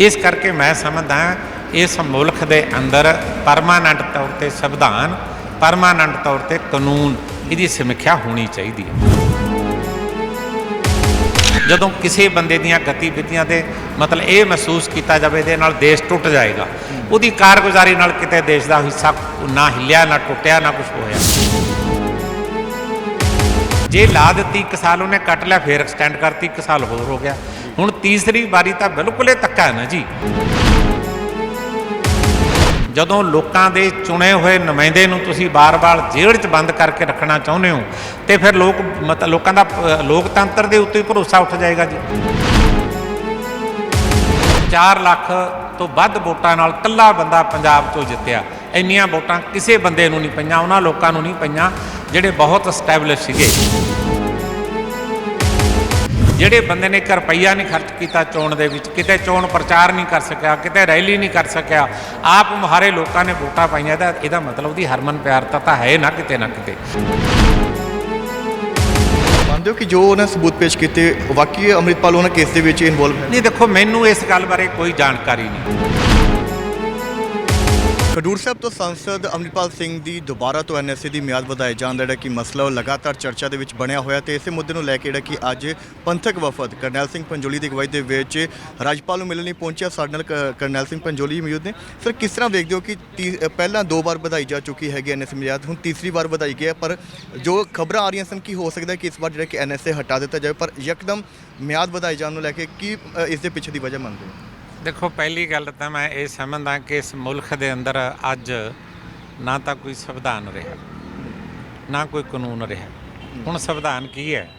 ਇਸ ਕਰਕੇ ਮੈਂ ਸਮਝਦਾ ਇਸ ਮੁਲਕ ਦੇ ਅੰਦਰ ਪਰਮਾਨੈਂਟ ਤੌਰ ਤੇ ਸੰਵਿਧਾਨ, ਪਰਮਾਨੈਂਟ ਤੌਰ ਤੇ ਕਾਨੂੰਨ, ਇਹਦੀ ਸਮੀਖਿਆ ਹੋਣੀ ਚਾਹੀਦੀ ਹੈ। ਜਦੋਂ ਕਿਸੇ ਬੰਦੇ ਦੀਆਂ ਗਤੀਵਿਧੀਆਂ ਤੇ ਮਤਲਬ ਇਹ ਮਹਿਸੂਸ ਕੀਤਾ ਜਾਵੇ, ਇਹਦੇ ਨਾਲ ਦੇਸ਼ ਟੁੱਟ ਜਾਏਗਾ। ਉਹਦੀ ਕਾਰਗੁਜ਼ਾਰੀ ਨਾਲ ਕਿਤੇ ਦੇਸ਼ ਦਾ ਹਿੱਸਾ ਨਾ ਹਿੱਲਿਆ, ਨਾ ਟੁੱਟਿਆ, ਨਾ ਕੁਝ ਹੋਇਆ। ਜੇ ਲਾ ਦਿੱਤੀ ਇੱਕ ਸਾਲ, ਉਹਨੇ ਕੱਟ ਲਿਆ, ਫੇਰ ਐਕਸਟੈਂਡ ਕਰਤੀ, ਇੱਕ ਸਾਲ ਹੋਰ ਹੋ ਗਿਆ। ਹੁਣ ਤੀਸਰੀ ਵਾਰੀ ਤਾਂ ਬਿਲਕੁਲ ਇਹ ਧੱਕਾ ਹੈ ਨਾ ਜੀ। ਜਦੋਂ ਲੋਕਾਂ ਦੇ ਚੁਣੇ ਹੋਏ ਨੁਮਾਇੰਦੇ ਨੂੰ ਤੁਸੀਂ ਬਾਰ-ਬਾਰ ਜੇਲ੍ਹ 'ਚ ਬੰਦ ਕਰਕੇ ਰੱਖਣਾ ਚਾਹੁੰਦੇ ਹੋ, ਤੇ ਫਿਰ ਲੋਕ ਮਤ, ਲੋਕਾਂ ਦਾ ਲੋਕਤੰਤਰ ਦੇ ਉੱਤੇ ਭਰੋਸਾ ਉੱਠ ਜਾਏਗਾ ਜੀ। 4 ਲੱਖ ਤੋਂ ਵੱਧ ਵੋਟਾਂ ਨਾਲ ਕੱਲਾ ਬੰਦਾ ਪੰਜਾਬ 'ਚੋਂ ਜਿੱਤਿਆ। ਇੰਨੀਆਂ ਵੋਟਾਂ ਕਿਸੇ ਬੰਦੇ ਨੂੰ ਨਹੀਂ ਪਈਆਂ, ਉਹਨਾਂ ਲੋਕਾਂ ਨੂੰ ਨਹੀਂ ਪਈਆਂ, ਜਿਹੜੇ ਬਹੁਤ ਸਟੈਬਲਿਸ਼ ਸੀਗੇ। ਜਿਹੜੇ ਬੰਦੇ ਨੇ ਇੱਕ ਰੁਪਈਆ ਨਹੀਂ ਖਰਚ ਕੀਤਾ ਚੋਣ ਦੇ ਵਿੱਚ ਕਿਤੇ ਚੋਣ ਪ੍ਰਚਾਰ ਨਹੀਂ ਕਰ ਸਕਿਆ ਕਿਤੇ ਰੈਲੀ ਨਹੀਂ ਕਰ ਸਕਿਆ ਆਪ ਮੁਹਾਰੇ ਲੋਕਾਂ ਨੇ ਵੋਟਾਂ ਪਾਈਆਂ ਤਾਂ ਇਹਦਾ ਮਤਲਬ ਉਹਦੀ ਹਰਮਨ ਪਿਆਰਤਾ ਤਾਂ ਹੈ ਨਾ ਕਿਤੇ ਨਾ ਕਿਤੇ। ਮੰਨਦੇ ਹੋ ਕਿ ਜੋ ਉਹਨਾਂ ਸਬੂਤ ਪੇਸ਼ ਕੀਤੇ ਵਾਕਈ ਅੰਮ੍ਰਿਤਪਾਲ ਉਹਨਾਂ ਕੇਸ ਦੇ ਵਿੱਚ ਇਨਵੋਲਵ ਹੈ? ਨਹੀਂ ਦੇਖੋ ਮੈਨੂੰ ਇਸ ਗੱਲ ਬਾਰੇ ਕੋਈ ਜਾਣਕਾਰੀ ਨਹੀਂ। ਖਡੂਰ ਸਾਹਿਬ ਤੋਂ ਸੰਸਦ ਅੰਮ੍ਰਿਤਪਾਲ ਸਿੰਘ ਦੀ ਦੁਬਾਰਾ ਤੋਂ ਐਨਐਸਏ ਦੀ ਮਿਆਦ ਵਧਾਏ ਜਾਣ ਦਾ ਜਿਹੜਾ ਕਿ ਮਸਲਾ ਉਹ ਲਗਾਤਾਰ ਚਰਚਾ ਦੇ ਵਿੱਚ ਬਣਿਆ ਹੋਇਆ ਤੇ ਇਸੇ ਮੁੱਦੇ ਨੂੰ ਲੈ ਕੇ ਜਿਹੜਾ ਕਿ ਅੱਜ ਪੰਥਕ ਵਫਦ ਕਰਨੈਲ ਸਿੰਘ ਪੰਜੋਲੀ ਦੀ ਅਗਵਾਈ ਦੇ ਵਿੱਚ ਰਾਜਪਾਲ ਨੂੰ ਮਿਲਣ ਲਈ ਪਹੁੰਚਿਆ। ਸਾਡੇ ਨਾਲ ਕ- ਕਰਨੈਲ ਸਿੰਘ ਪੰਜੋਲੀ ਮੌਜੂਦ ਨੇ। ਸਰ, ਕਿਸ ਤਰ੍ਹਾਂ ਵੇਖਦੇ ਹੋ ਕਿ ਤੀ- ਪਹਿਲਾਂ ਦੋ ਵਾਰ ਵਧਾਈ ਜਾ ਚੁੱਕੀ ਹੈਗੀ ਐਨਐਸਏ ਮਿਆਦ, ਹੁਣ ਤੀਸਰੀ ਵਾਰ ਵਧਾਈ ਗਈ ਹੈ, ਪਰ ਜੋ ਖਬਰਾਂ ਆ ਰਹੀਆਂ ਸਨ, ਕਿ ਹੋ ਸਕਦਾ ਕਿ ਇਸ ਵਾਰ ਜਿਹੜਾ ਕਿ ਐਨਐਸਏ ਹਟਾ ਦਿੱਤਾ ਜਾਵੇ? ਪਰ ਯਕਦਮ ਮਿਆਦ ਵਧਾਈ ਜਾਣ ਨੂੰ ਲੈ ਕੇ ਕੀ ਇਸ ਦੇ ਪਿੱਛੇ ਦੀ ਵਜ੍ਹਾ ਮੰਨਦੇ ਹੋ? ਦੇਖੋ ਪਹਿਲੀ ਗੱਲ ਤਾਂ ਮੈਂ ਇਹ ਸਮਝਦਾ ਕਿ ਇਸ ਮੁਲਕ ਦੇ ਅੰਦਰ ਅੱਜ ਨਾ ਤਾਂ ਕੋਈ ਸੰਵਿਧਾਨ ਰਿਹਾ ਨਾ ਕੋਈ ਕਾਨੂੰਨ ਰਿਹਾ। ਹੁਣ ਸੰਵਿਧਾਨ ਕੀ ਹੈ?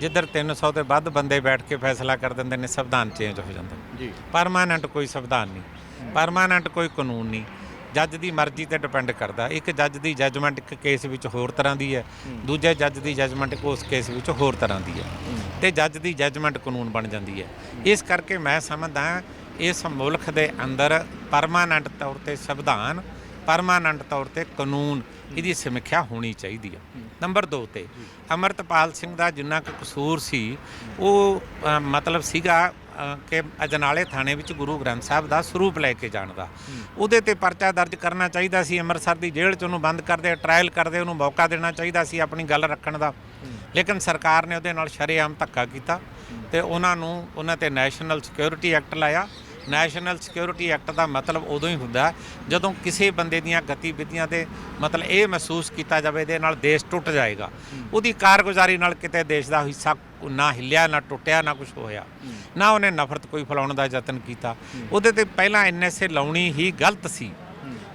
ਜਿੱਧਰ 300 ਤੋਂ ਵੱਧ ਬੰਦੇ ਬੈਠ ਕੇ ਫੈਸਲਾ ਕਰ ਦਿੰਦੇ ਨੇ ਸੰਵਿਧਾਨ ਚੇਂਜ ਹੋ ਜਾਂਦਾ। ਜੀ। ਪਰਮਾਨੈਂਟ ਕੋਈ ਸੰਵਿਧਾਨ ਨਹੀਂ। ਪਰਮਾਨੈਂਟ ਕੋਈ ਕਾਨੂੰਨ ਨਹੀਂ। ਜੱਜ ਦੀ ਮਰਜ਼ੀ ਤੇ ਡਿਪੈਂਡ ਕਰਦਾ। ਇੱਕ ਜੱਜ ਦੀ ਜੱਜਮੈਂਟ ਇੱਕ ਕੇਸ ਵਿੱਚ ਹੋਰ ਤਰ੍ਹਾਂ ਦੀ ਹੈ। ਦੂਜੇ ਜੱਜ ਦੀ ਜੱਜਮੈਂਟ ਉਸ ਕੇਸ ਵਿੱਚ ਹੋਰ ਤਰ੍ਹਾਂ ਦੀ ਹੈ। ਤੇ ਜੱਜ ਦੀ ਜੱਜਮੈਂਟ ਕਾਨੂੰਨ ਬਣ ਜਾਂਦੀ ਹੈ। ਇਸ ਕਰਕੇ ਮੈਂ ਸਮਝਦਾ ਇਸ ਮੁਲਕ ਦੇ ਅੰਦਰ ਪਰਮਾਨੈਂਟ ਤੌਰ ਤੇ ਸੰਵਿਧਾਨ, ਪਰਮਾਨੈਂਟ ਤੌਰ ਤੇ ਕਾਨੂੰਨ, ਇਹਦੀ ਸਮੀਖਿਆ ਹੋਣੀ ਚਾਹੀਦੀ ਹੈ ਨੰਬਰ 2 ਤੇ ਅਮਰਤਪਾਲ ਸਿੰਘ ਦਾ ਜਿੰਨਾ ਕੁ ਕਸੂਰ ਸੀ, ਉਹ ਮਤਲਬ ਸੀਗਾ ਕਿ ਅਜਨਾਲੇ ਥਾਣੇ ਵਿੱਚ ਗੁਰੂ ਗ੍ਰੰਥ ਸਾਹਿਬ ਦਾ ਸਰੂਪ ਲੈ ਕੇ ਜਾਣ ਦਾ। ਉਹਦੇ ਤੇ ਪਰਚਾ ਦਰਜ ਕਰਨਾ ਚਾਹੀਦਾ ਸੀ, ਅੰਮ੍ਰਿਤਸਰ ਦੀ ਜੇਲ੍ਹ 'ਚ ਉਹਨੂੰ ਬੰਦ ਕਰਦੇ ਟ੍ਰਾਇਲ ਕਰਦੇ, ਉਹਨੂੰ ਮੌਕਾ ਦੇਣਾ ਚਾਹੀਦਾ ਸੀ ਆਪਣੀ ਗੱਲ ਰੱਖਣ ਦਾ। ਲੇਕਿਨ ਸਰਕਾਰ ਨੇ ਉਹਦੇ ਨਾਲ ਸ਼ਰੇਆਮ ਧੱਕਾ ਕੀਤਾ ਤੇ ਉਹਨਾਂ ਨੂੰ, ਉਹਨਾਂ ਤੇ ਨੈਸ਼ਨਲ ਸਿਕਿਉਰਿਟੀ ਐਕਟ ਲਾਇਆ। ਨੈਸ਼ਨਲ ਸਿਕਿਉਰਿਟੀ ਐਕਟ ਦਾ ਮਤਲਬ ਉਦੋਂ ਹੀ ਹੁੰਦਾ ਜਦੋਂ ਕਿਸੇ ਬੰਦੇ ਦੀਆਂ ਗਤੀਵਿਧੀਆਂ ਤੇ ਮਤਲਬ ਇਹ ਮਹਿਸੂਸ ਕੀਤਾ ਜਾਵੇ ਇਹਦੇ ਨਾਲ ਦੇਸ਼ ਟੁੱਟ ਜਾਏਗਾ। ਉਹਦੀ ਕਾਰਗੁਜ਼ਾਰੀ ਨਾਲ ਕਿਤੇ ਦੇਸ਼ ਦਾ ਹਿੱਸਾ ਨਾ ਹਿੱਲਿਆ ਨਾ ਟੁੱਟਿਆ ਨਾ ਕੁਝ ਹੋਇਆ। ਨਾ ਉਹਨੇ ਨਫ਼ਰਤ ਕੋਈ ਫੈਲਾਉਣ ਦਾ ਯਤਨ ਕੀਤਾ। ਉਹਦੇ ਤੇ ਪਹਿਲਾਂ ਐਨਐਸਏ ਲਾਉਣੀ ਹੀ ਗਲਤ ਸੀ।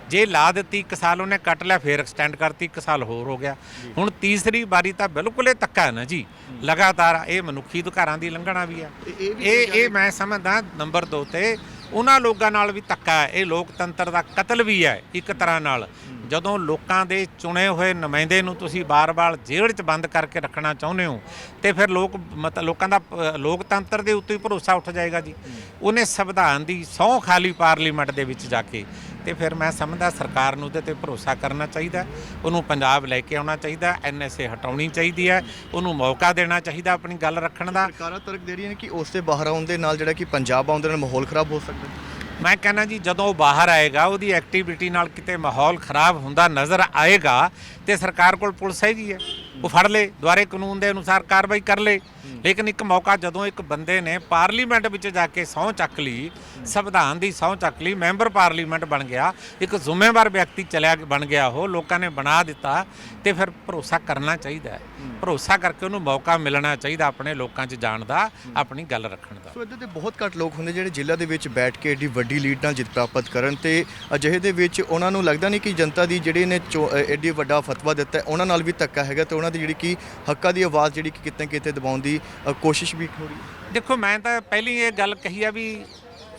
ਜੇ ਲਾ ਦਿੱਤੀ ਇੱਕ ਸਾਲ ਉਹਨੇ ਕੱਟ ਲਿਆ ਫੇਰ ਐਕਸਟੈਂਡ ਕਰਤੀ ਇੱਕ ਸਾਲ ਹੋਰ ਹੋ ਗਿਆ। ਹੁਣ ਤੀਸਰੀ ਵਾਰੀ ਤਾਂ ਬਿਲਕੁਲ ਹੀ ਧੱਕਾ ਹੈ ਨਾ ਜੀ। ਲਗਾਤਾਰ ਇਹ ਮਨੁੱਖੀ ਅਧਿਕਾਰਾਂ ਦੀ ਲੰਘਣਾ ਵੀ ਇਹ ਵੀ ਇਹ ਇਹ ਮੈਂ ਸਮਝਦਾ ਨੰਬਰ 2 ਤੇ ਉਹਨਾਂ ਲੋਕਾਂ ਨਾਲ ਵੀ ਧੱਕਾ ਹੈ। ਇਹ ਲੋਕਤੰਤਰ ਦਾ ਕਤਲ ਵੀ ਹੈ ਇੱਕ ਤਰ੍ਹਾਂ ਨਾਲ। ਜਦੋਂ ਲੋਕਾਂ ਦੇ ਚੁਣੇ ਹੋਏ ਨੁਮਾਇੰਦੇ ਨੂੰ ਤੁਸੀਂ ਬਾਰ-ਬਾਰ ਜੇਲ੍ਹ 'ਚ ਬੰਦ ਕਰਕੇ ਰੱਖਣਾ ਚਾਹੁੰਦੇ ਹੋ ਤੇ ਫਿਰ ਲੋਕ ਮਤ ਲੋਕਾਂ ਦਾ ਅ, ਲੋਕਤੰਤਰ ਦੇ ਉੱਤੇ ਹੀ ਭਰੋਸਾ ਉੱਠ ਜਾਏਗਾ ਜੀ ਉਹਨੇ ਸੰਵਿਧਾਨ ਦੀ ਸਹੁੰ ਖਾਲੀ ਪਾਰਲੀਮੈਂਟ ਦੇ ਵਿੱਚ ਜਾ ਕੇ ਤੇ ਫਿਰ ਮੈਂ ਸਮਝਦਾ ਸਰਕਾਰ ਨੂੰ ਉਹਦੇ ਤੇ ਭਰੋਸਾ ਕਰਨਾ ਚਾਹੀਦਾ ਹੈ। ਉਹਨੂੰ ਪੰਜਾਬ ਲੈ ਕੇ ਆਉਣਾ ਚਾਹੀਦਾ ਐਨਐਸਏ ਹਟਾਉਣੀ ਚਾਹੀਦੀ ਹੈ ਉਹਨੂੰ ਮੌਕਾ ਦੇਣਾ ਚਾਹੀਦਾ ਆਪਣੀ ਗੱਲ ਰੱਖਣ ਦਾ ਸਰਕਾਰਾਂ ਤਰਕ ਦੇ ਰਹੀਆਂ ਨੇ ਕਿ ਉਸ ਦੇ ਬਾਹਰ ਆਉਣ ਦੇ ਨਾਲ ਜਿਹੜਾ ਕਿ ਪੰਜਾਬ ਆਉਣ ਦੇ ਨਾਲ ਮਾਹੌਲ ਖਰਾਬ ਹੋ ਸਕਦਾ ਹੈ ਮੈਂ ਕਹਿੰਦਾ ਜੀ, ਜਦੋਂ ਉਹ ਬਾਹਰ ਆਏਗਾ, ਉਹਦੀ ਐਕਟੀਵਿਟੀ ਨਾਲ ਕਿਤੇ ਮਾਹੌਲ ਖਰਾਬ ਹੁੰਦਾ ਨਜ਼ਰ ਆਏਗਾ ਤੇ ਸਰਕਾਰ ਕੋਲ ਪੁਲਿਸ ਹੈਗੀ ਹੈ। ਉਹ ਫੜ ਲੇ ਦੁਆਰੇ ਕਾਨੂੰਨ ਦੇ ਅਨੁਸਾਰ ਕਾਰਵਾਈ ਕਰ ਲੇ। ਲੇਕਿਨ ਇੱਕ ਮੌਕਾ ਜਦੋਂ ਇੱਕ ਬੰਦੇ ਨੇ ਪਾਰਲੀਮੈਂਟ ਵਿੱਚ ਜਾ ਕੇ ਸਹੁੰ ਚੱਕ ਲਈ ਸੰਵਿਧਾਨ ਦੀ ਸਹੁੰ ਚੱਕ ਲਈ ਮੈਂਬਰ ਪਾਰਲੀਮੈਂਟ ਬਣ ਗਿਆ ਇੱਕ ਜ਼ਿੰਮੇਵਾਰ ਵਿਅਕਤੀ ਚਲਿਆ ਬਣ ਗਿਆ ਉਹ ਲੋਕਾਂ ਨੇ ਬਣਾ ਦਿੱਤਾ ਤੇ ਫਿਰ ਭਰੋਸਾ ਕਰਨਾ ਚਾਹੀਦਾ ਹੈ। ਭਰੋਸਾ ਕਰਕੇ ਉਹਨੂੰ ਮੌਕਾ ਮਿਲਣਾ ਚਾਹੀਦਾ ਆਪਣੇ ਲੋਕਾਂ 'ਚ ਜਾਣ ਦਾ ਆਪਣੀ ਗੱਲ ਰੱਖਣ ਦਾ। ਸੋ ਇੱਦਾਂ ਦੇ ਬਹੁਤ ਘੱਟ ਲੋਕ ਹੁੰਦੇ ਜਿਹੜੇ ਜ਼ਿਲ੍ਹਾ ਦੇ ਵਿੱਚ ਬੈਠ ਕੇ ਏਡੀ ਵੱਡੀ ਲੀਡ ਨਾਲ ਜਿੱਤ ਪ੍ਰਾਪਤ ਕਰਨ ਤੇ ਅਜਿਹੇ ਦੇ ਵਿੱਚ ਉਹਨਾਂ ਨੂੰ ਲੱਗਦਾ ਨਹੀਂ ਕਿ ਜਨਤਾ ਦੀ ਜਿਹੜੀ ਨੇ ਏਡੀ ਵੱਡਾ ਫਤਵਾ ਦਿੱਤਾ ਹੈ, ਉਹਨਾਂ ਨਾਲ ਵੀ ਧੱਕਾ ਹੈਗਾ ਤੇ ਉਹਨਾਂ ਦੀ ਜਿਹੜੀ ਕਿ ਹੱਕਾਂ ਦੀ ਆਵਾਜ਼ ਜਿਹੜੀ ਕਿ ਕਿਤੇ ਕਿਤੇ ਦਬਾਉਣ ਦੀ ਅ, ਕੋਸ਼ਿਸ਼ ਵੀ ਹੋ ਰਹੀ ਹੈ ਦੇਖੋ ਮੈਂ ਤਾਂ ਪਹਿਲੀ ਇਹ ਗੱਲ ਕਹੀ ਆ ਵੀ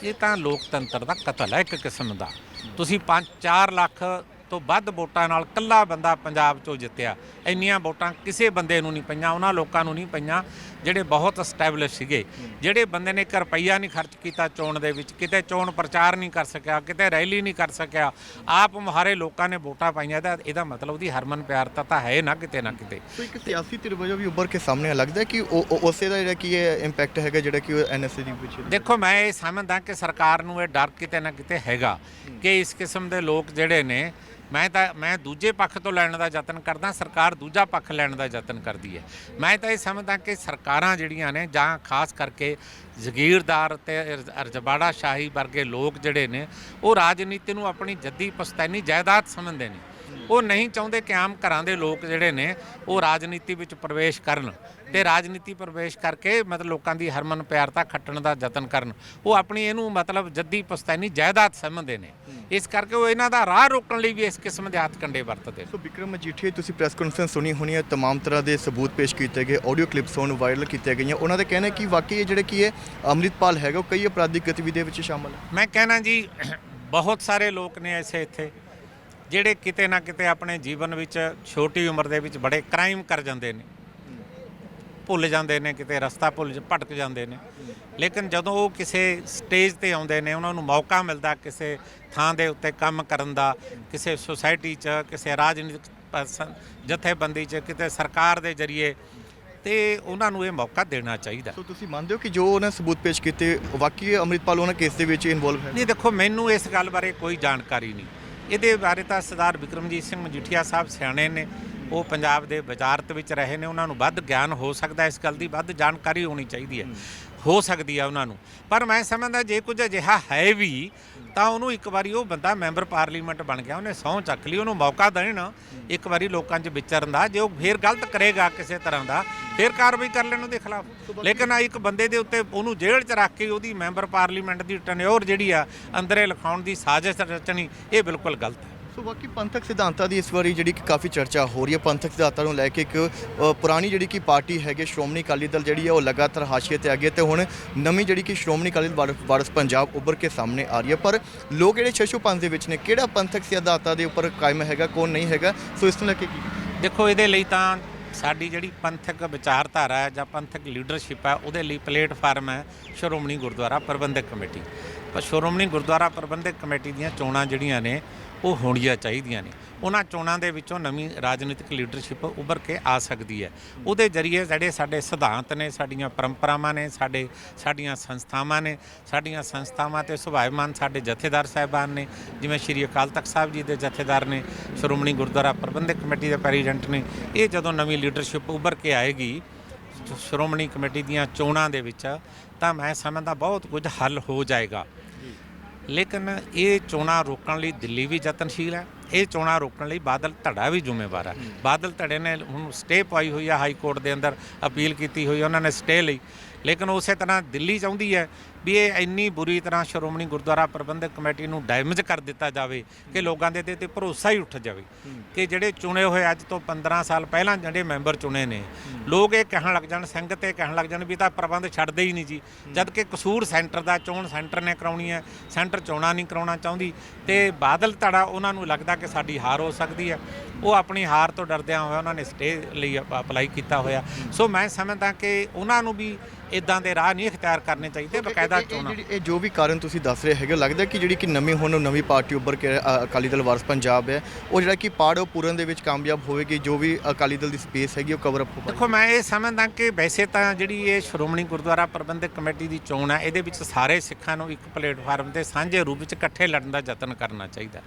ਇਹ ਤਾਂ ਲੋਕਤੰਤਰ ਦਾ ਕਤਲ ਹੈ ਇੱਕ ਕਿਸਮ ਦਾ। ਤੁਸੀਂ 5 4 ਲੱਖ ਤੋਂ ਵੱਧ ਵੋਟਾਂ ਨਾਲ ਕੱਲਾ ਬੰਦਾ ਪੰਜਾਬ ਚੋਂ ਜਿੱਤਿਆ। ਇੰਨੀਆਂ ਵੋਟਾਂ ਕਿਸੇ ਬੰਦੇ ਨੂੰ ਨਹੀਂ ਪਈਆਂ ਉਹਨਾਂ ਲੋਕਾਂ ਨੂੰ ਨਹੀਂ ਪਈਆਂ ਜਿਹੜੇ ਬਹੁਤ ਸਟੈਬਲਿਸ਼ ਸੀਗੇ। ਜਿਹੜੇ ਬੰਦੇ ਨੇ 1 ਰੁਪਈਆ ਨਹੀਂ ਖਰਚ ਕੀਤਾ ਚੋਣ ਦੇ ਵਿੱਚ ਕਿਤੇ ਚੋਣ ਪ੍ਰਚਾਰ ਨਹੀਂ ਕਰ ਸਕਿਆ ਕਿਤੇ ਰੈਲੀ ਨਹੀਂ ਕਰ ਸਕਿਆ ਆਪ ਮੁਹਾਰੇ ਲੋਕਾਂ ਨੇ ਵੋਟਾਂ ਪਾਈਆਂ ਤਾਂ ਇਹਦਾ ਮਤਲਬ ਉਹਦੀ ਹਰਮਨ ਪਿਆਰਤਾ ਤਾਂ ਹੈ ਨਾ ਕਿਤੇ ਨਾ ਕਿਤੇ। ਸੋ ਇੱਕ ਸਿਆਸੀ ਧਿਰ ਵਜੋਂ ਵੀ ਉੱਭਰ ਕੇ ਸਾਹਮਣੇ ਲੱਗਦਾ ਕਿ ਉਹ ਉਸੇ ਦਾ ਜਿਹੜਾ ਕੀ ਹੈ ਇੰਪੈਕਟ ਹੈਗਾ ਜਿਹੜਾ ਕਿ ਉਹ ਐਨਐਸਏ ਦੀ ਵਿੱਚ ਦੇਖੋ ਮੈਂ ਇਹ ਸਮਝਦਾ ਕਿ ਸਰਕਾਰ ਨੂੰ ਇਹ ਡਰ ਕਿਤੇ ਨਾ ਕਿਤੇ ਹੈਗਾ ਕਿ ਇਸ ਕਿਸਮ ਦੇ ਲੋਕ ਜਿਹੜੇ ਨੇ ਮੈਂ ਤਾਂ, ਮੈਂ ਦੂਜੇ ਪੱਖ ਤੋਂ ਲੈਣ ਦਾ ਯਤਨ ਕਰਦਾ, ਸਰਕਾਰ ਦੂਜਾ ਪੱਖ ਲੈਣ ਦਾ ਯਤਨ ਕਰਦੀ ਹੈ। ਮੈਂ ਤਾਂ ਇਹ ਸਮਝਦਾ ਕਿ ਸਰਕਾਰਾਂ ਜਿਹੜੀਆਂ ਨੇ ਜਾਂ ਖਾਸ ਕਰਕੇ ਜ਼ਗੀਰਦਾਰ ਤੇ ਰਜ- ਸ਼ਾਹੀ ਵਰਗੇ ਲੋਕ ਜਿਹੜੇ ਨੇ, ਉਹ ਰਾਜਨੀਤੀ ਨੂੰ ਆਪਣੀ ਜੱਦੀ ਪਸਤੈਨੀ ਜਾਇਦਾਦ ਸਮਝਦੇ ਨੇ। ਉਹ ਨਹੀਂ ਚਾਹੁੰਦੇ ਕਿ ਆਮ ਘਰਾਂ ਦੇ ਲੋਕ ਜਿਹੜੇ ਨੇ ਉਹ ਰਾਜਨੀਤੀ ਵਿੱਚ ਪ੍ਰਵੇਸ਼ ਕਰਨ ਤੇ ਰਾਜਨੀਤੀ ਪ੍ਰਵੇਸ਼ ਕਰਕੇ ਮਤਲਬ ਲੋਕਾਂ ਦੀ ਹਰਮਨ ਪਿਆਰਤਾ ਖੱਟਣ ਦਾ ਯਤਨ ਕਰਨ ਉਹ ਆਪਣੀ ਇਹਨੂੰ ਮਤਲਬ ਜੱਦੀ ਪਸਤੈਨੀ ਜਾਇਦਾਦ ਸਮਝਦੇ ਨੇ ਇਸ ਕਰਕੇ ਉਹ ਇਹਨਾਂ ਦਾ ਰਾਹ ਰੋਕਣ ਲਈ ਵੀ ਇਸ ਕਿਸਮ ਦੇ ਹੱਥ ਕੰਡੇ ਵਰਤਦੇ ਨੇ ਸੋ ਵਿਕਰਮ ਮਜੀਠੀਆ ਤੁਸੀਂ ਪ੍ਰੈਸ ਕਾਨਫਰੰਸ ਸੁਣੀ ਹੋਣੀ ਹੈ तमाम ਤਰ੍ਹਾਂ ਦੇ ਸਬੂਤ ਪੇਸ਼ ਕੀਤੇ ਗਏ ਆਡੀਓ ਕਲਿੱਪਸ ਹੁਣ ਵਾਇਰਲ ਕੀਤੇ ਗਈਆਂ ਉਹਨਾਂ ਦਾ ਕਹਿਣਾ ਹੈ ਕਿ ਵਾਕਈ ਇਹ ਜਿਹੜੇ ਕੀ ਹੈ ਅੰਮ੍ਰਿਤਪਾਲ ਹੈਗਾ ਉਹ ਕਈ ਅਪਰਾਧਿਕ ਗਤੀਵਿਧੀਆਂ ਵਿੱਚ ਸ਼ਾਮਲ ਹੈ ਮੈਂ ਕਹਿਣਾ ਜੀ ਬਹੁਤ ਸਾਰੇ ਲੋਕ ਨੇ ਐਸੇ ਇੱਥੇ ਜਿਹੜੇ ਕਿਤੇ ਨਾ ਕਿਤੇ ਆਪਣੇ ਜੀਵਨ ਵਿੱਚ ਛੋਟੀ ਉਮਰ ਦੇ ਵਿੱਚ ਬੜੇ ਕ੍ਰਾਈਮ ਕਰ ਜਾਂਦੇ ਨੇ। ਭੁੱਲ ਜਾਂਦੇ ਨੇ ਕਿਤੇ ਰਸਤਾ ਭੁੱਲ ਭਟਕ ਜਾਂਦੇ ਨੇ। ਲੇਕਿਨ ਜਦੋਂ ਉਹ ਕਿਸੇ ਸਟੇਜ ਤੇ ਆਉਂਦੇ ਨੇ ਉਹਨਾਂ ਨੂੰ ਮੌਕਾ ਮਿਲਦਾ ਕਿਸੇ ਥਾਂ ਦੇ ਉੱਤੇ ਕੰਮ ਕਰਨ ਦਾ ਕਿਸੇ ਸੁਸਾਇਟੀ 'ਚ ਕਿਸੇ ਰਾਜਨੀਤਿਕ ਜਥੇਬੰਦੀ 'ਚ ਕਿਤੇ ਸਰਕਾਰ ਦੇ ਜ਼ਰੀਏ ਤੇ ਉਹਨਾਂ ਨੂੰ ਇਹ ਮੌਕਾ ਦੇਣਾ ਚਾਹੀਦਾ। ਸੋ ਤੁਸੀਂ ਮੰਨਦੇ ਹੋ ਕਿ ਜੋ ਉਹਨਾਂ ਸਬੂਤ ਪੇਸ਼ ਕੀਤੇ ਵਾਕਈ ਅੰਮ੍ਰਿਤਪਾਲ ਉਹਨਾਂ ਕੇਸ ਦੇ ਵਿੱਚ ਇਨਵੋਲਵ ਹੈ? ਨਹੀਂ ਦੇਖੋ ਮੈਨੂੰ ਇਸ ਗੱਲ ਬਾਰੇ ਕੋਈ ਜਾਣਕਾਰੀ ਨਹੀਂ। ਇਹਦੇ ਬਾਰੇ ਤਾਂ ਸਰਦਾਰ ਵਿਕਰਮਜੀਤ ਸਿੰਘ ਮਜੀਠੀਆ ਸਾਹਿਬ ਸਿਆਣੇ ਨੇ, ਉਹ ਪੰਜਾਬ ਦੇ ਵਜ਼ਾਰਤ ਵਿੱਚ ਰਹੇ ਨੇ, ਉਹਨਾਂ ਨੂੰ ਵੱਧ ਗਿਆਨ ਹੋ ਸਕਦਾ ਇਸ ਗੱਲ ਦੀ ਵੱਧ ਜਾਣਕਾਰੀ ਹੋਣੀ ਚਾਹੀਦੀ ਹੈ। ਹੋ ਸਕਦੀ ਆ ਉਹਨਾਂ ਨੂੰ। ਪਰ ਮੈਂ ਸਮਝਦਾ ਜੇ ਕੁਝ ਅਜਿਹਾ ਹੈ ਵੀ, ਤਾਂ ਉਹਨੂੰ ਇੱਕ ਵਾਰੀ ਉਹ ਬੰਦਾ ਮੈਂਬਰ ਪਾਰਲੀਮੈਂਟ ਬਣ ਗਿਆ, ਉਹਨੇ ਸਹੁੰ ਚੱਕ ਲਈ, ਉਹਨੂੰ ਮੌਕਾ ਦੇਣ, ਇੱਕ ਵਾਰੀ ਲੋਕਾਂ 'ਚ ਵਿਚਰਨ ਦਾ, ਜੇ ਉਹ ਫੇਰ ਗਲਤ ਕਰੇਗਾ ਕਿਸੇ ਤਰ੍ਹਾਂ ਦਾ, ਫੇਰ ਕਾਰਵਾਈ ਕਰ ਲੈਣ ਉਹਦੇ ਖਿਲਾਫ। ਲੇਕਿਨ ਆ ਇੱਕ ਬੰਦੇ ਦੇ ਉੱਤੇ ਉਹਨੂੰ ਜੇਲ੍ਹ 'ਚ ਰੱਖ ਕੇ ਉਹਦੀ ਮੈਂਬਰ ਪਾਰਲੀਮੈਂਟ ਦੀ ਟਨਿਓਰ ਜਿਹੜੀ ਆ, ਅੰਦਰੇ ਲਿਖਾਉਣ ਦੀ ਸਾਜ਼ਿਸ਼ ਰਚਣੀ, ਇਹ ਬਿਲਕੁਲ ਗਲਤ ਹੈ। ਸੋ ਬਾਕੀ ਪੰਥਕ ਸਿਧਾਂਤਾਂ ਦੀ ਇਸ ਵਾਰੀ ਜਿਹੜੀ ਕਿ ਕਾਫੀ ਚਰਚਾ ਹੋ ਰਹੀ ਹੈ। ਪੰਥਕ ਸਿਧਾਂਤਾਂ ਨੂੰ ਲੈ ਕੇ ਇੱਕ ਪੁਰਾਣੀ ਜਿਹੜੀ ਕਿ ਪਾਰਟੀ ਹੈਗੀ ਸ਼੍ਰੋਮਣੀ ਅਕਾਲੀ ਦਲ ਜਿਹੜੀ ਹੈ, ਉਹ ਲਗਾਤਾਰ ਹਾਸ਼ੀਏ ਤੇ ਆ ਗਈ ਹੈ ਤੇ ਹੁਣ ਨਵੀਂ ਜਿਹੜੀ ਕਿ ਸ਼੍ਰੋਮਣੀ ਅਕਾਲੀ ਦਲ ਵਾਰ- ਵਾਰਸ ਪੰਜਾਬ ਉੱਭਰ ਕੇ ਸਾਹਮਣੇ ਆ ਰਹੀ ਹੈ। ਪਰ ਲੋਕ ਜਿਹੜੇ ਛੇਸ਼ੂ ਪੰਥ ਦੇ ਵਿੱਚ ਨੇ, ਕਿਹੜਾ ਪੰਥਕ ਸਿਧਾਂਤਾਂ ਦੇ ਉੱਪਰ ਕਾਇਮ ਹੈਗਾ, ਕੌਣ ਨਹੀਂ ਹੈਗਾ? ਸੋ ਇਸ ਨੂੰ ਲੈ ਕੇ ਕੀ ਦੇਖੋ, ਇਹਦੇ ਲਈ ਤਾਂ ਸਾਡੀ ਜਿਹੜੀ ਪੰਥਕ ਵਿਚਾਰਧਾਰਾ ਹੈ ਜਾਂ ਪੰਥਕ ਲੀਡਰਸ਼ਿਪ ਹੈ, ਉਹਦੇ ਲਈ ਪਲੇਟਫਾਰਮ ਹੈ ਸ਼੍ਰੋਮਣੀ ਗੁਰਦੁਆਰਾ ਪ੍ਰਬੰਧਕ ਕਮੇਟੀ। ਪਰ ਸ਼੍ਰੋਮਣੀ ਗੁਰਦੁਆਰਾ ਪ੍ਰਬੰਧਕ ਕਮੇਟੀ ਦੀਆਂ ਚੋਣਾਂ ਜਿਹੜੀਆਂ ਨੇ, ਉਹ ਹੋਣੀਆਂ ਚਾਹੀਦੀਆਂ ਨੇ। ਉਹਨਾਂ ਚੋਣਾਂ ਦੇ ਵਿੱਚੋਂ ਨਵੀਂ ਰਾਜਨੀਤਿਕ ਲੀਡਰਸ਼ਿਪ ਉੱਭਰ ਕੇ ਆ ਸਕਦੀ ਹੈ। ਉਹਦੇ ਜ਼ਰੀਏ ਜਿਹੜੇ ਸਾਡੇ ਸਿਧਾਂਤ ਨੇ, ਸਾਡੀਆਂ ਪਰੰਪਰਾਵਾਂ ਨੇ, ਸਾਡੇ, ਸਾਡੀਆਂ ਸੰਸਥਾਵਾਂ ਨੇ, ਸਾਡੀਆਂ ਸੰਸਥਾਵਾਂ ਤੇ ਸੁਭਾਵਮਾਨ ਸਾਡੇ ਜਥੇਦਾਰ ਸਾਹਿਬਾਨ ਨੇ, ਜਿਵੇਂ ਸ਼੍ਰੀ ਅਕਾਲ ਤਖਤ ਸਾਹਿਬ ਜੀ ਦੇ ਜਥੇਦਾਰ ਨੇ, ਸ਼੍ਰੋਮਣੀ ਗੁਰਦੁਆਰਾ ਪ੍ਰਬੰਧਕ ਕਮੇਟੀ ਦੇ ਪ੍ਰੈਜ਼ੀਡੈਂਟ ਨੇ, ਇਹ ਜਦੋਂ ਨਵੀਂ ਲੀਡਰਸ਼ਿਪ ਉੱਭਰ ਕੇ ਆਏਗੀ, ਸ਼੍ਰੋਮਣੀ ਕਮੇਟੀ ਦੀਆਂ ਚੋਣਾਂ ਦੇ ਵਿੱਚ, ਤਾਂ ਮੈਂ ਸਮਝਦਾ ਬਹੁਤ ਕੁਝ ਹੱਲ ਹੋ ਜਾਏਗਾ। ਲੇਕਿਨ ਇਹ ਚੋਣਾਂ ਰੋਕਣ ਲਈ ਦਿੱਲੀ ਵੀ ਯਤਨਸ਼ੀਲ ਹੈ ਇਹ ਚੋਣਾਂ ਰੋਕਣ ਲਈ ਬਾਦਲ ਧੜਾ ਵੀ ਜ਼ਿੰਮੇਵਾਰ ਹੈ। ਬਾਦਲ ਧੜੇ ਨੇ ਹੁਣ ਸਟੇ ਪਾਈ ਹੋਈ ਹੈ ਹਾਈ ਕੋਰਟ ਦੇ ਅੰਦਰ ਅਪੀਲ ਕੀਤੀ ਹੋਈ ਉਹਨਾਂ ਨੇ ਸਟੇ ਲਈ। ਲੇਕਿਨ ਉਸੇ ਤਰ੍ਹਾਂ ਦਿੱਲੀ ਚਾਹੁੰਦੀ ਹੈ ਵੀ ਇਹ ਇੰਨੀ ਬੁਰੀ ਤਰ੍ਹਾਂ ਸ਼੍ਰੋਮਣੀ ਗੁਰਦੁਆਰਾ ਪ੍ਰਬੰਧਕ ਕਮੇਟੀ ਨੂੰ ਡੈਮੇਜ ਕਰ ਦਿੱਤਾ ਜਾਵੇ ਕਿ ਲੋਕਾਂ ਦੇ ਤੇ ਭਰੋਸਾ ਹੀ ਉੱਠ ਜਾਵੇ ਕਿ ਜਿਹੜੇ ਚੁਣੇ ਹੋਏ ਅੱਜ ਤੋਂ 15 ਸਾਲ ਪਹਿਲਾਂ ਜਿਹੜੇ ਮੈਂਬਰ ਚੁਣੇ ਨੇ ਲੋਕ ਇਹ ਕਹਿਣ ਲੱਗ ਜਾਣ ਸੰਗਤ ਇਹ ਕਹਿਣ ਲੱਗ ਜਾਣ ਵੀ ਤਾਂ ਪ੍ਰਬੰਧ ਛੱਡਦੇ ਹੀ ਨਹੀਂ ਜੀ। ਜਦ ਕਿ ਕਸੂਰ ਸੈਂਟਰ ਦਾ ਚੋਣ ਸੈਂਟਰ ਨੇ ਕਰਾਉਣੀ ਹੈ ਸੈਂਟਰ ਚੋਣਾਂ ਨਹੀਂ ਕਰਾਉਣਾ ਚਾਹੁੰਦੀ ਤੇ ਬਾਦਲ ਧੜਾ ਉਹਨਾਂ ਨੂੰ ਲੱਗਦਾ ਕਿ ਸਾਡੀ ਹਾਰ ਹੋ ਸਕਦੀ ਹੈ। ਉਹ ਆਪਣੀ ਹਾਰ ਤੋਂ ਡਰਦਿਆਂ ਹੋਇਆ ਉਹਨਾਂ ਨੇ ਸਟੇ ਲਈ ਅਪ- ਅਪਲਾਈ ਕੀਤਾ ਹੋਇਆ। ਸੋ ਮੈਂ ਸਮਝਦਾ ਕਿ ਉਹਨਾਂ ਨੂੰ ਵੀ ਇਦਾਂ ਦੇ ਰਾਹ ਨਹੀਂ ਇਖਤਿਆਰ ਕਰਨੇ ਚਾਹੀਦੇ ਬਕਾਇਦਾ ਚੋਣਾਂ ਜਿਹੜੀ ਇਹ ਜੋ ਵੀ ਕਾਰਨ ਤੁਸੀਂ ਦੱਸ ਰਹੇ ਹੈਗੇ ਲੱਗਦਾ ਕਿ ਜਿਹੜੀ ਕਿ ਨਵੀਂ ਹੁਣ ਨਵੀਂ ਪਾਰਟੀ ਉੱਭਰ ਕੇ ਅਕਾਲੀ ਦਲ ਵਾਰਸ ਪੰਜਾਬ ਹੈ ਉਹ ਜਿਹੜਾ ਕਿ ਪਾੜ ਪੂਰਨ ਦੇ ਵਿੱਚ ਕਾਮਯਾਬ ਹੋਵੇਗੀ ਜੋ ਵੀ ਅਕਾਲੀ ਦਲ ਦੀ ਸਪੇਸ ਹੈਗੀ ਉਹ ਕਵਰ ਅਪ ਹੋ ਦੇਖੋ ਮੈਂ ਇਹ ਸਮਝਦਾ ਕਿ ਵੈਸੇ ਤਾਂ ਜਿਹੜੀ ਇਹ ਸ਼੍ਰੋਮਣੀ ਗੁਰਦੁਆਰਾ ਪ੍ਰਬੰਧਕ ਕਮੇਟੀ ਦੀ ਚੋਣ ਹੈ ਇਹਦੇ ਵਿੱਚ ਸਾਰੇ ਸਿੱਖਾਂ ਨੂੰ ਇੱਕ ਪਲੇਟਫਾਰਮ ਤੇ ਸਾਂਝੇ ਰੂਪ ਵਿੱਚ ਇਕੱਠੇ ਲੜਨ ਦਾ ਯਤਨ ਕਰਨਾ ਚਾਹੀਦਾ।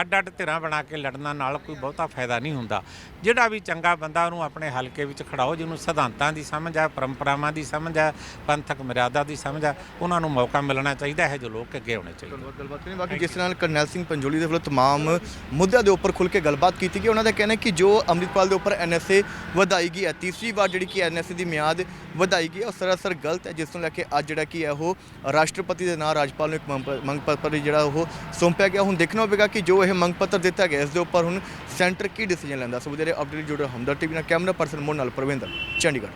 ਅੱਡ-ਅੱਡ ਧਿਰਾਂ ਬਣਾ ਕੇ ਲੜਨਾ ਨਾਲ ਕੋਈ ਬਹੁਤਾ ਫਾਇਦਾ ਨਹੀਂ ਹੁੰਦਾ। ਜਿਹੜਾ ਵੀ ਚੰਗਾ ਬੰਦਾ ਉਹਨੂੰ ਆਪਣੇ ਹਲਕੇ ਵਿੱਚ ਖੜਾਓ ਜਿਹਨੂੰ ਸਿਧਾਂਤਾਂ ਦੀ ਸਮਝ ਹੈ ਪਰੰਪਰਾਵਾਂ ਦੀ ਸਮਝ ਹੈ ਪੰਥਕ ਮਰਿਆਦਾ ਦੀ ਸਮਝ ਹੈ ਉਹਨਾਂ ਨੂੰ ਮੌਕਾ ਮਿਲਣਾ ਚਾਹੀਦਾ ਹੈ ਜੋ ਲੋਕ ਅੱਗੇ ਆਉਣੇ ਚਾਹੀਦੇ ਗੱਲਬਾਤ ਗੱਲਬਾਤ ਕਰੀ ਬਾਕੀ ਜਿਸ ਨਾਲ ਕਰਨੈਲ ਸਿੰਘ ਪੰਜੋਲੀ ਦੇ ਵੱਲੋਂ तमाम ਮੁੱਦਿਆਂ ਦੇ ਉੱਪਰ ਖੁੱਲ ਕੇ ਗੱਲਬਾਤ ਕੀਤੀ ਗਈ ਉਹਨਾਂ ਦਾ ਕਹਿਣਾ ਹੈ ਕਿ ਜੋ ਅੰਮ੍ਰਿਤਪਾਲ ਦੇ ਉੱਪਰ ਐਨਐਸਏ ਵਧਾਈ ਗਈ ਹੈ ਤੀਸਰੀ ਵਾਰ ਜਿਹੜੀ ਕਿ ਐਨਐਸਏ ਦੀ ਮਿਆਦ ਵਧਾਈ ਗਈ ਹੈ ਉਹ ਸਰਾਸਰ ਗਲਤ ਹੈ ਜਿਸ ਨੂੰ ਲੈ ਕੇ ਅੱਜ ਜਿਹੜਾ ਕੀ ਹੈ ਉਹ ਰਾਸ਼ਟਰਪਤੀ ਦੇ ਨਾਂ ਰਾਜਪਾਲ ਨੂੰ ਇੱਕ ਮੰਗ ਪ- ਮੰਗ ਪੱਤਰ ਜਿਹੜਾ ਉਹ ਸੌਂਪਿਆ ਗਿਆ ਹੁਣ ਦੇਖਣਾ ਹੋਵੇਗਾ ਕਿ ਜੋ ਇਹ ਮੰਗ ਪੱਤਰ ਦਿੱਤਾ ਗਿਆ ਇਸ ਦੇ ਉੱਪਰ ਹੁਣ ਸੈਂਟਰ ਕੀ ਡਿਸੀਜਨ ਲੈਂਦਾ ਸੋ ਵਧੇਰੇ ਅਪਡੇਟ ਜੁੜੇ ਹਮਦਰ ਟੀਵੀ ਨਾਲ ਕੈਮਰਾ ਪਰਸਨ ਮੋਨ ਨਾਲ ਪ੍ਰਵਿੰਦਰ ਚੰਡੀਗੜ੍ਹ